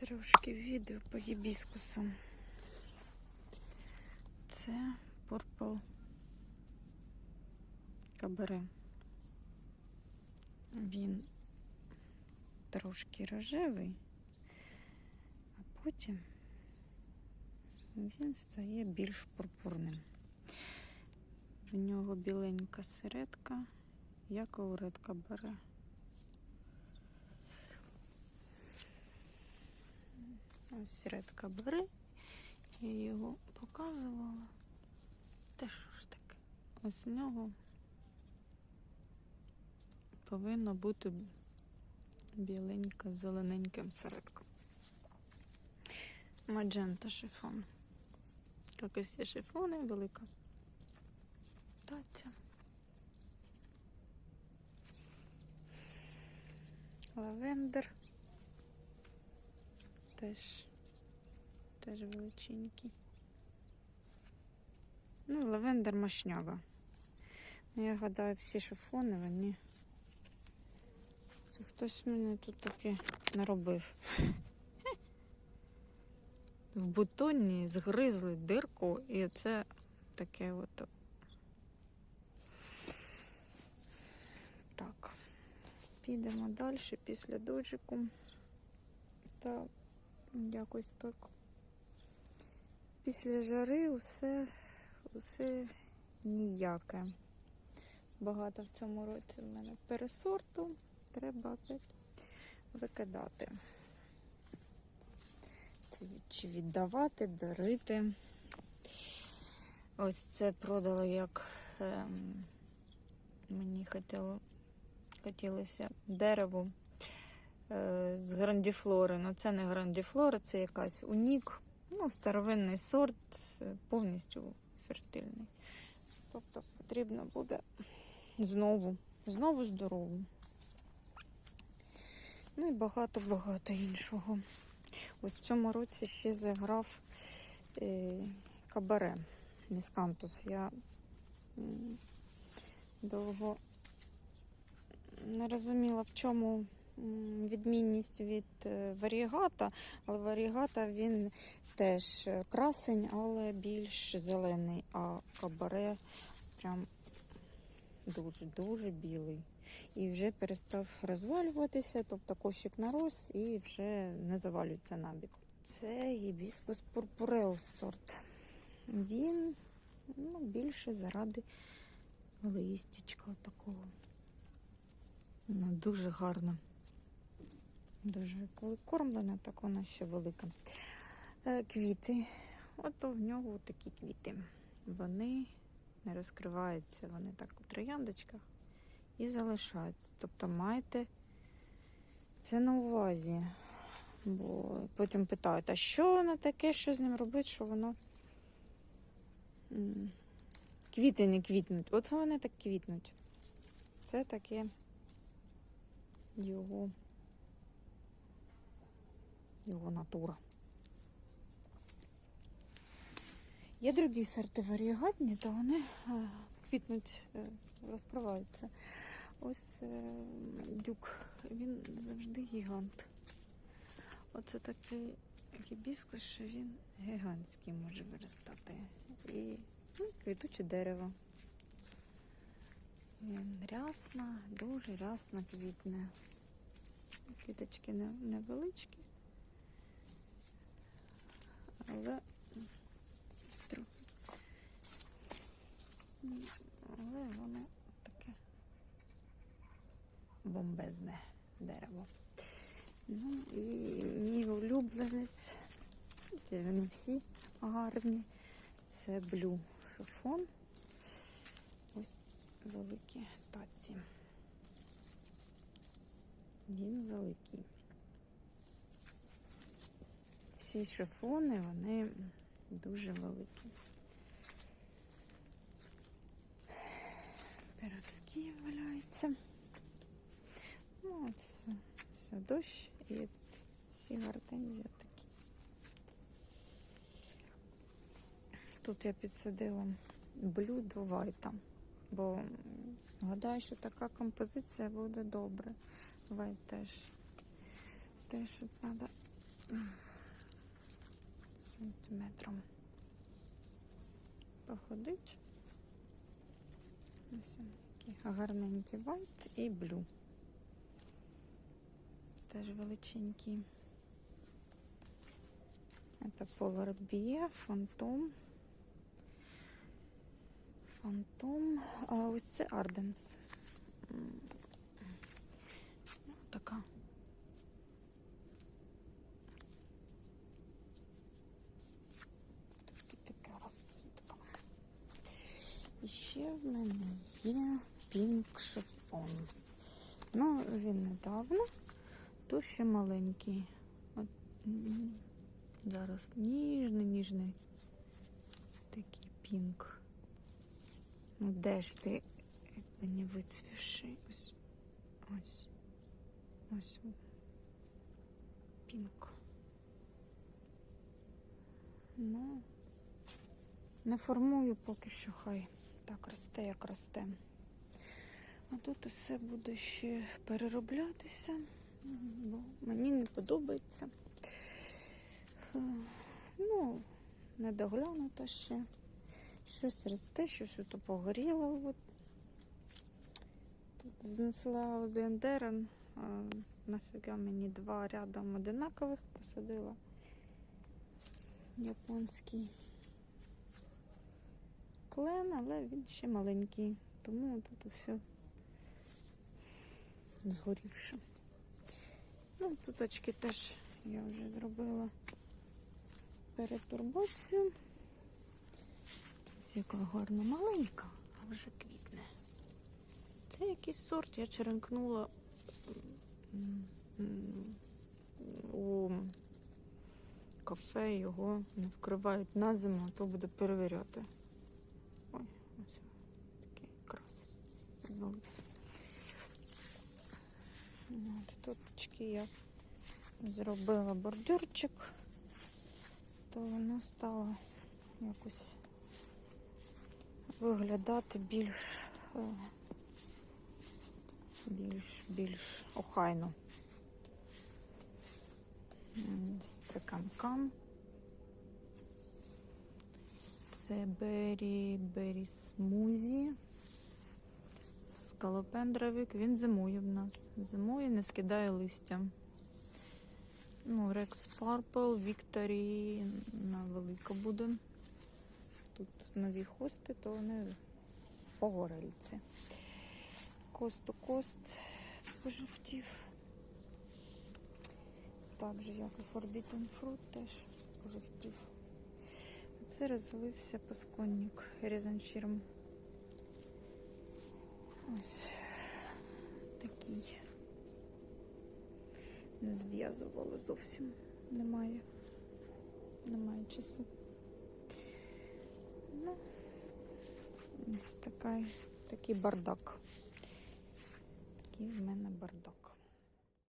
Трошки відео по гібіскусам. Це Purple Кабаре. Він трошки рожевий, а потім він стає більш пурпурним. В нього біленька середка, як у Red Кабаре. Ось Red Кабаре. Я його показувала. Та що ж таке? Ось у нього повинно бути біленька з зелененьким середком. Маджента шифон. Як і всі шифони, велика таця. Лавендер. Теж, теж величенький. Ну, лавендер мощняга. Ну, я гадаю, всі шифони, вони. Це хтось мене тут таки наробив. В бутоні згризли дирку, і це таке от. Так. Підемо далі після доджику. Та якось так. Після жари усе, усе ніяке. Багато в цьому році в мене пересорту. Треба викидати. Це чи віддавати, дарити. Ось це продала як ем, мені хотіло, хотілося дерево з грандіфлори. Ну це не грандіфлора, це якась унік, ну, старовинний сорт, е, повністю фертильний. Тобто потрібно буде знову, знову здорову. Ну і багато-багато іншого. Ось в цьому році ще заграв е, кабаре Міскантус. Я довго не розуміла, в чому відмінність від е, варігата, але варігата він теж красень, але більш зелений, а кабаре прям дуже-дуже білий. І вже перестав розвалюватися, тобто кощик нарос і вже не завалюється набік. Це гібіскус пурпурел сорт. Він ну, більше заради листячка такого. Вона дуже гарна. Дуже кормлена, так вона ще велика. Е, Квіти. От в нього такі квіти. Вони не розкриваються, вони так у трояндочках і залишаються. Тобто майте це на увазі. Бо потім питають, а що воно таке, що з ним робити, що воно квіти не квітнуть. От вони так квітнуть. Це таке його, його натура. Є другі сорти варігатні, то вони е, квітнуть, е, розкриваються. Ось е, дюк, він завжди гігант. Оце такий гібіскус, що він гігантський може виростати. І ну, квітуче дерево. Він рясна, дуже рясно квітне. Квіточки невеличкі, але щось трохи. Але воно таке бомбезне дерево. Ну і мій улюбленець, вони всі гарні. Це блю шифон. Ось великі таці. Він великий. Всі шифони, вони дуже великі. Пироски валяються. Ну, от все, все дощ і всі гортензії такі. Тут я підсадила блю до вайта, бо гадаю, що така композиція буде добре. Вайт теж. Теж от треба сантиметром походить. Вони такі гарненькі і blue. Теж величенькі. Это Bear, Phantom. Phantom. А ось це Ardens. Ну, Така. Такі така розцвітка. І ще в мене є Pink Chiffon. Ну, він недавно, то ще маленький. От, зараз ніжний, ніжний такий пінк. Ну, де ж ти якби не вицвівши? Ось. Ось. Ось. Пінк. Ну, не формую поки що, хай так росте, як росте. А тут усе буде ще перероблятися, бо мені не подобається. Е, Ну, не доглянуто ще. Щось росте, щось ото погоріло. От. Тут знесла один дерен, нафіга мені два рядом одинакових посадила. Японський клен, але він ще маленький, тому тут все згорівше. Ну, тут очки теж я вже зробила перетурбацію. Ось яка гарна маленька, а вже квітне. Це якийсь сорт, я черенкнула у кафе, його не вкривають на зиму, а то буде перевіряти. Ой, ось такий крас відбувся. От, тут я зробила бордюрчик, то воно стало якось виглядати більш е, більш більш охайно. Це канкан. Це бері бері смузі. Скалопендровик, він зимує в нас. Зимує, не скидає листя. Ну, Rex Purple, Victory на велика буде. Тут нові хости, то вони погорельці. Кост у кост пожовтів. Так як і Forbidden Fruit теж пожовтів. Це розвалився пасконник Різанчірм. Ось такий. Не зв'язувала зовсім. Немає. Немає часу. Ну, ось така, такий бардак. Такий в мене бардак.